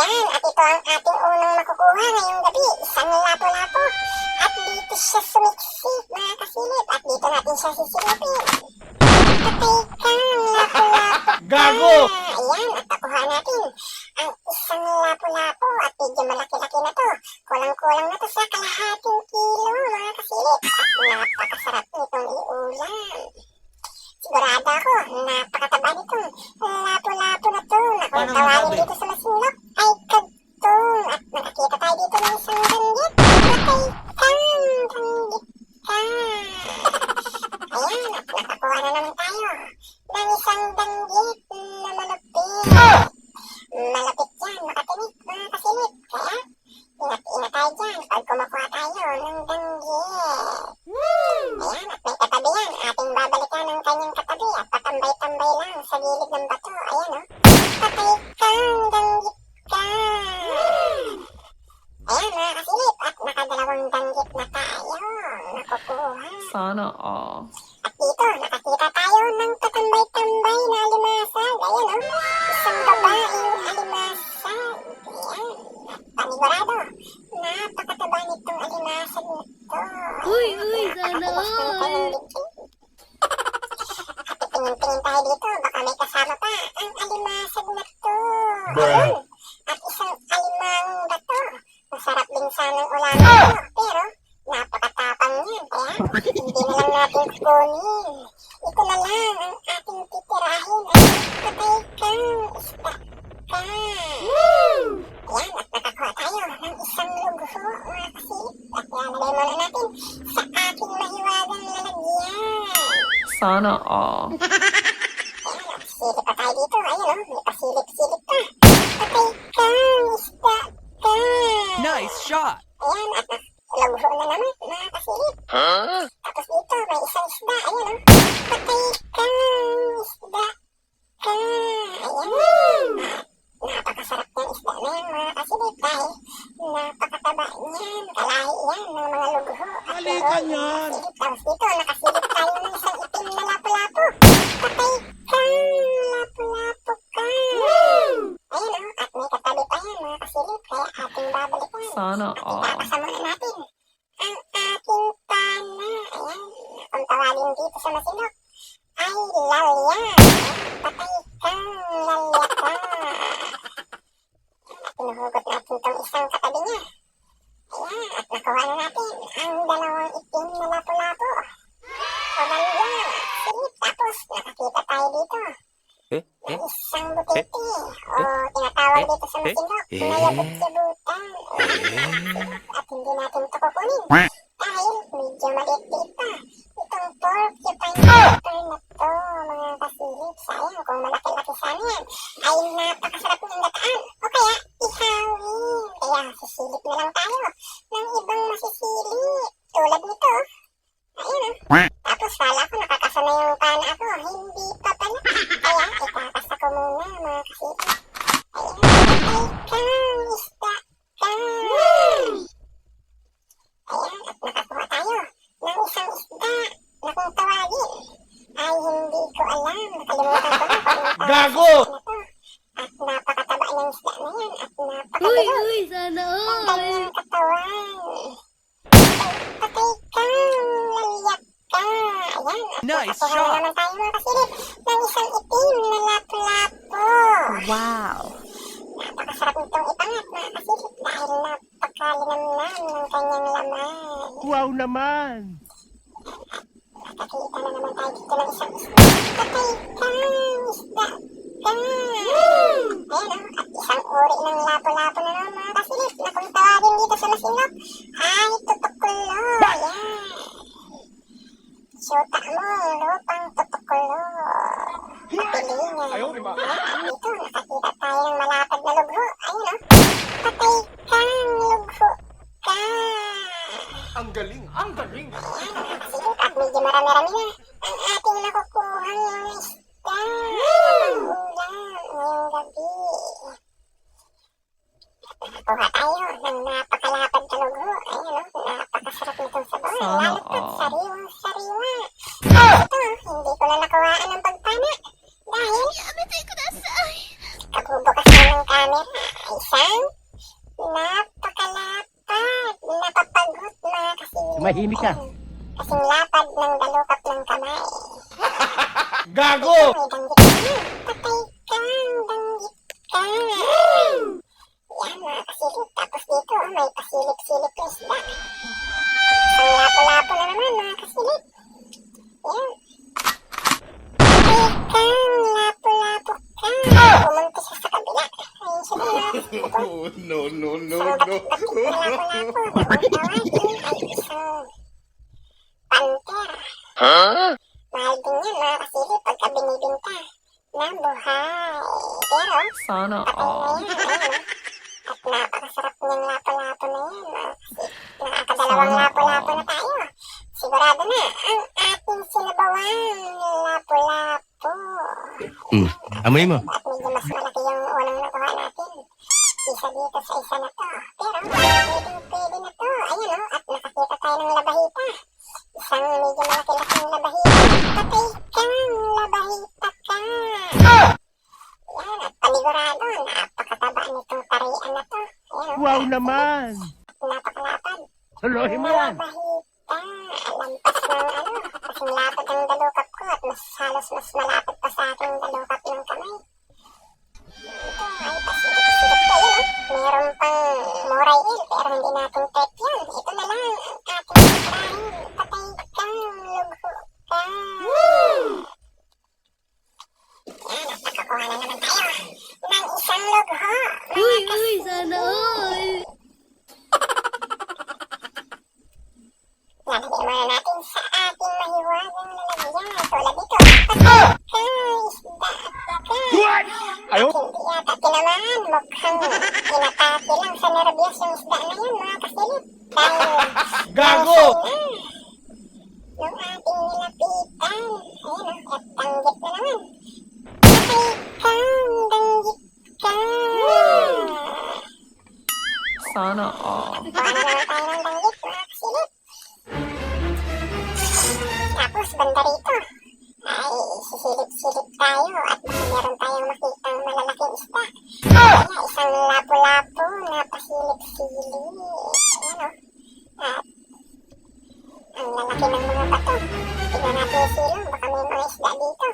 Ayan, at ito ang ating unang makukuha ngayong gabi. Isang lapo-lapo. At dito siya sumiksik, mga kasilip. At dito natin siya sisilipin. Patay kang lapo-lapo. Gago! Ah, ayan, at nakuha natin ang isang lapo-lapo. At medyo malaki-laki na to. Kulang-kulang na to sa kalahating kilo, mga kasilip. At napakasarap nitong iulam. Sigurado ako, napakataba nitong lapo-lapo na to. Na kung Paano tawagin masabi? dito sa masinlok Sana all. At dito, nakakita tayo ng katambay-tambay na alimasag. Ayan, oh. Isang babaeng alimasag. Ayan. Panigurado, napakataba nitong alimasag na to. Uy, uy, sana all. At tingin-tingin tayo dito, baka may kasama pa ang alimasag na to. Ayun. At isang alimang bato. Masarap din sanang ulamin ito. Pero, napakatapang niyan. Kaya, hindi na lang natin kukunin. Ito na lang ang ating titirahin. Ay, patay kang isda ka. Ayan, at nakakuha tayo ng isang lugho, mga kasilip. At ilalagay muna natin sa ating mahiwagang lalagyan. Sana all. Sana all. Muna natin ang ating pana. Ayan. Kung tawagin dito sa masinok, ay lalya. Patay kang lalya ka. Pinuhugot natin itong isang katabi niya. Ayan. At nakuha na natin ang dalawang itim na lapu-lapu. O lalya. Silip. Tapos nakakita tayo dito Eh? ng isang butete. O tinatawag dito sa masinok na yabut-yabutan. At hindi natin ito kukunin. Dahil medyo maliit pa. Itong porcupine water na to, mga kasilip. Sayang kung malaki-laki sana yan. Napakasarap ng gataan. O kaya ihawin. Kaya sisilip na lang tayo ng ibang masisilip. Tulad nito. Ayun ah. Tapos kala ko nakakasana yung pana ako. Hindi pa pala. Kaya itakasa ko muna mga kasilip. Ayun. Ay kang isda kang. Ayan, at nakakuha tayo ng isang isda na kung tawagin ay hindi ko alam. Nakalimutan ko na kung anong tawag Gago! sa isda na to. At napakataba ng isda na yan at Uy, napakabilis uy, sana ng all. kanyang katawan. Patay kang lalyak ka. Ayan, at Nice shot. na naman tayo mga kasilip ng isang itim na lapu-lapu. Wow. Napakasarap nitong ipangat mga kasilip dahil napakalinamnam ng kanyang laman. Wow naman! Nakakita na naman tayo dito ng isang isda. Patay kang isda ka. Ang galing! Ang galing! Sige, at medyo marami-rami na ang ating nakukuha ng isda na pangulam ngayong gabi. At nakakuha tayo ng napakalapad na lugho. Ayun o, napakasarap nitong sabaw. Sana Lalo't pag all. sariwang-sariwa. Ito, hindi ko na nakuhaan ng pagpana. Dahil, Yamitay ko na sa kabubukas na ng camera isang Tumahimik ka. Kasing lapad ng dalukap ng kamay. Gago! Patay ka, danggit ka. Yan mga kasilip. Tapos dito, oh, may pasilip-silip na isda. Ang lapo-lapo na naman mga kasilip. Yan. Patay ka, lapo-lapo ka. Pumunta siya sa kabila. Ayun siya din mga kasilip. oh. no, no, no, Isang batik-batik na lapo-lapo. Ang tawagin ay isang panter. Mahal din yan mga kasilip pagka binibinta na buhay. Pero, Sana patay na all. Ayun, oh. At napakasarap niyang lapo-lapo na yan. mga kasilip. Nakakadalawang lapo-lapo na tayo. Sigurado na ang ating sinabawang lapo-lapo. Amoy mo. At medyo mas malaki yung unang nakuha natin. Isa dito sa isa na to. Pero, naman! napakalapad. Suluhin mo yan! Labahita. Lampas ng ano, kasing lapad ang dalukap ko at mas halos mas malapit pa sa aking dalukap ng kamay. Ito ay pasilip-silip pa yun, oh. Meron pang moray il, pero hindi natin trip yan. Ito na lang ang ating tirahin. Patay kang lugho ka. Yan, at nakakuha na naman tayo ng isang lugho. Uy, uy, sana all. Na yan, mga kasilip. Dahil Gago! nung ating nilapitan. Ayun o, at tanggit na naman. Patay ka, danggit ka. Sana all. Na naman tayo ng danggit, mga kasilip. Tapos, banda rito. Ay, sisilip-silip tayo at baka meron tayong makitang malalaking isda. Kaya, isang lapo-lapo na pasilip-silip. Ayan o. At, ang lalaki ng mga bato. Tingnan natin yung silong, baka may mga isda dito.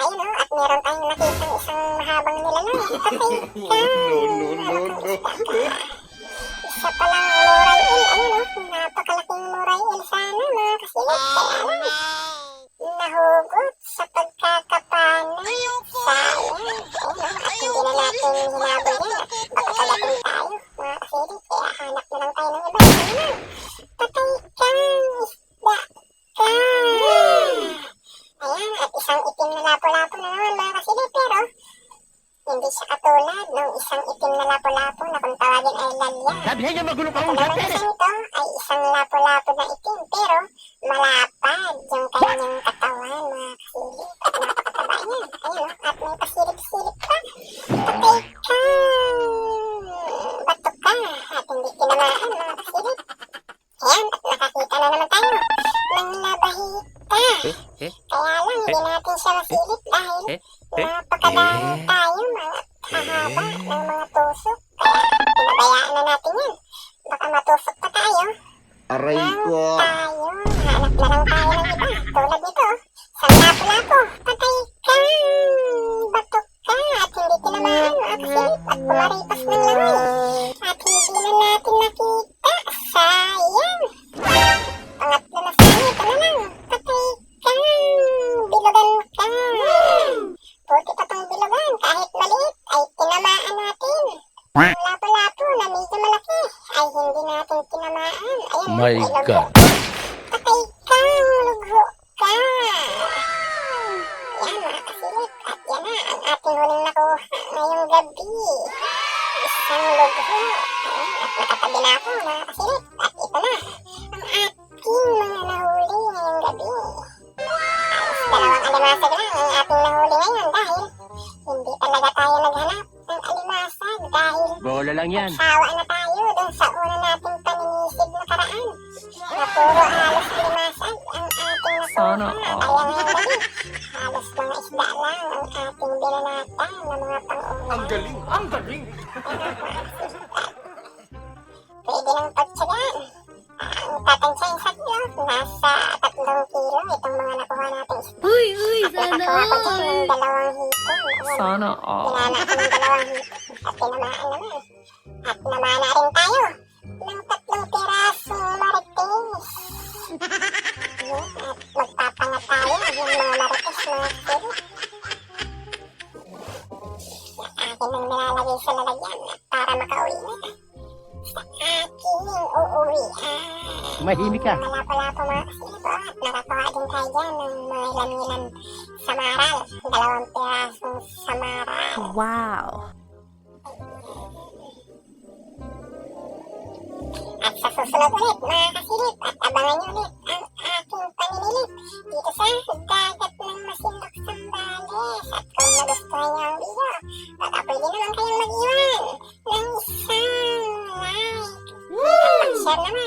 Ayun o, at meron tayong nakitang isang mahabang nilalang. Patay ka! Malaking isda ka. Isa pa lang moray il. Ayun o, napakalaking moray il sana mga kasilip. Kang isda ka. Ayan, at isang itim na lapo-lapo na naman mga kasilip. Pero, hindi siya katulad ng isang itim na lapo-lapo na kung tawagin ay lalya. Sabihin niya magulo naman gabi! isang ito ay isang lapo-lapo na itim pero malapad yung kanyang katawan mga kasilip at napakataba niya. Ayun at may pasilip-silip Baka matusok pa tayo. aray Tayo, hanap na lang tayo ng iba. Tulad nito, sa lapo-lapo. Patay ka! Batok ka! At hindi tinamaan mga kasilip at pumaripas ng langoy. At hindi na natin nakita. Sayang! Pangatlo na sana, ito na lang. Ayun, My ay lugho. God. Patay ka! Lugho ka! Yan mga kasilip, at yan na ang ating huling nakuha ngayong gabi. Isang lugho. Ayan, at nakatabi na ako mga kasilip. At ito na, ang ating mga nahuli ngayong gabi. Halos dalawang alimasag lang ang ating nahuli ngayon dahil hindi talaga tayo naghanap ng alimasag dahil Bola lang yan. Sawa ngayong gabi, halos mga isda lang ang ating binanata ng mga pang-ulam. Ang galing! Ang galing! Pwede ng pagtsagaan. Ang tatansyahin sa kilo, nasa tatlong kilo itong mga nakuha natin isda. Uy, uy, At sana all. ng dalawang hipon. Ayan, Sana all. Pinana ko ng dalawang hipon at tinamaan naman. At namana rin tayo Mahimik ka. Malapa-lapa mga kasilip oh. At nakakuha din tayo dyan ng mga laminan samaral. Dalawang pirasong samaral. Wow. At sa susunod ulit mga kasilip at abangan nyo ulit ang aking paninilit dito sa dagat ng Masindok Sambales. At kung nagustuhan nyo ang video, baka pwede naman kayong mag-iwan ng isang like. At share naman